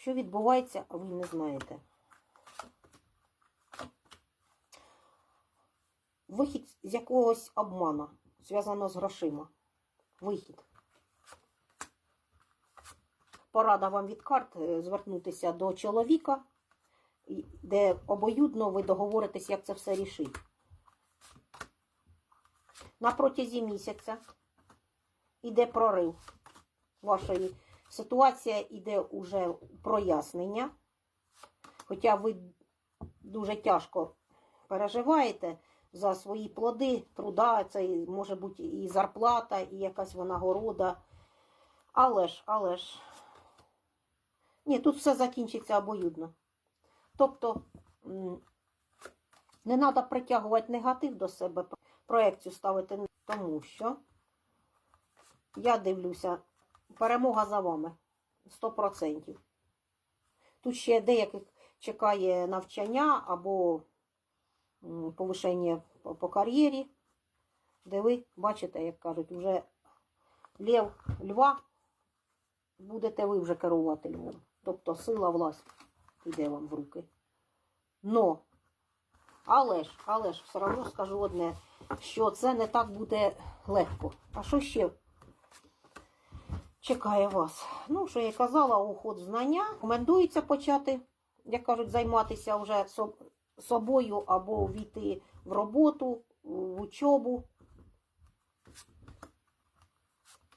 Що відбувається, ви не знаєте. Вихід з якогось обмана, зв'язано з грошима. Вихід. Порада вам від карт е, звернутися до чоловіка, де обоюдно ви договоритесь, як це все рішить. На протязі місяця іде прорив вашої ситуація, іде уже прояснення. Хоча ви дуже тяжко переживаєте за свої плоди, труда, це може бути і зарплата, і якась винагорода. Але ж, але ж. Ні, тут все закінчиться обоюдно. Тобто не треба притягувати негатив до себе, проекцію ставити, тому що я дивлюся, перемога за вами 100%. Тут ще деяких чекає навчання або повишення по, по кар'єрі, де ви бачите, як кажуть, вже лев льва будете ви вже керувати львом. Тобто сила власть йде вам в руки. Но, але ж, але ж, все одно скажу одне, що це не так буде легко. А що ще чекає вас? Ну, що я казала, уход знання. Рекомендується почати, як кажуть, займатися вже собою або війти в роботу, в учобу.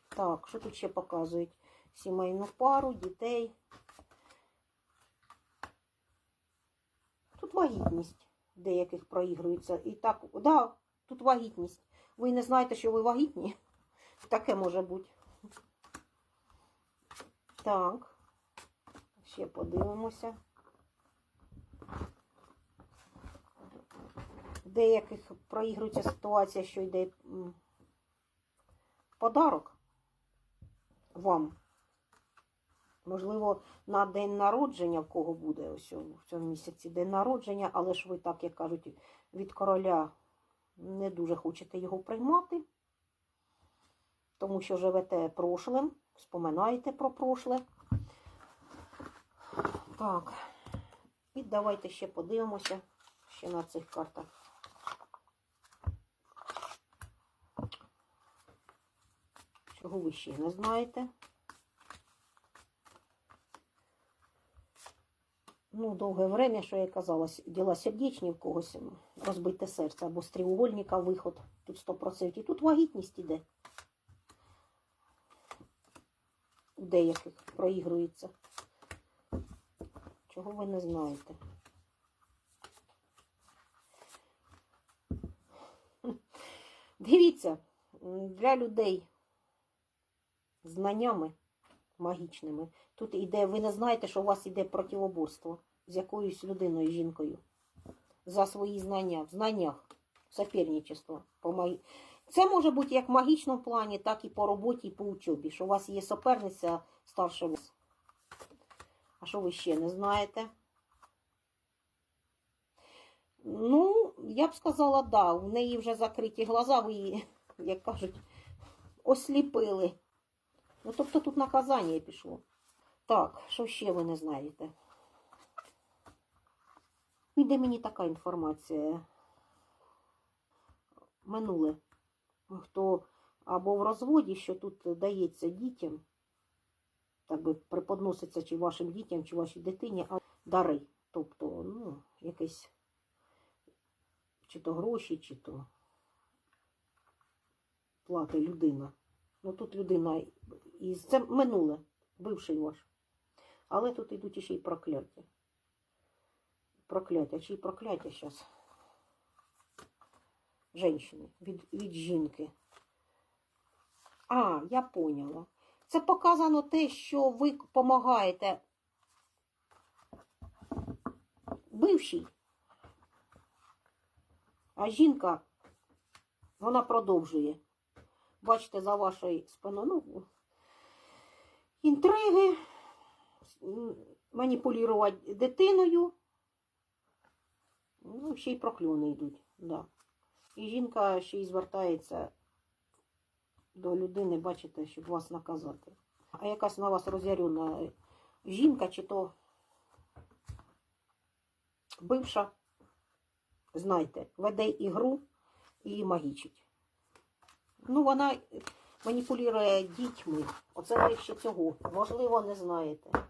Так, що тут ще показують? Сімейну пару, дітей. Тут вагітність деяких проігрується. І так, да, тут вагітність. Ви не знаєте, що ви вагітні? Таке може бути. Так. Ще подивимося. Деяких проігрується ситуація, що йде подарок вам. Можливо, на день народження, в кого буде ось в цьому місяці день народження, але ж ви, так як кажуть, від короля не дуже хочете його приймати, тому що живете прошлим, споминаєте про прошле. Так, і давайте ще подивимося ще на цих картах. Чого ви ще не знаєте? Ну, довге время, що я казала, діла сердечні в когось розбите серце або з треугольника виход. Тут 100%. Тут вагітність іде. У деяких проігрується. Чого ви не знаєте? Дивіться, для людей знаннями магічними. Тут іде, ви не знаєте, що у вас іде противоборство з якоюсь людиною, жінкою. За свої знання, в знаннях, соперничество. По магі... Це може бути як в магічному плані, так і по роботі, і по учобі. Що у вас є соперниця старша вас. А що ви ще не знаєте? Ну, я б сказала, да, у неї вже закриті глаза, ви її, як кажуть, осліпили. Ну, тобто тут наказання пішло. Так, що ще ви не знаєте? Йде мені така інформація. Минуле. Хто або в розводі, що тут дається дітям, так би преподноситься чи вашим дітям, чи вашій дитині, а дари. Тобто, ну, якесь чи то гроші, чи то плати людина. Ну тут людина із це минуле, бивший ваш. Але тут йдуть ще й прокляття. Прокляття, чи прокляття зараз. Женщини, від, від жінки. А, я поняла. Це показано те, що ви допомагаєте бившій. А жінка, вона продовжує. Бачите, за вашою спиною, ну, інтриги, маніпулювати дитиною. Ну, ще й прокльони йдуть. Да. І жінка ще й звертається до людини, бачите, щоб вас наказати. А якась на вас роз'ярена жінка, чи то бивша, знайте, веде ігру і магічить. Ну, вона маніпулює дітьми. Оце ви ще цього. Можливо, не знаєте.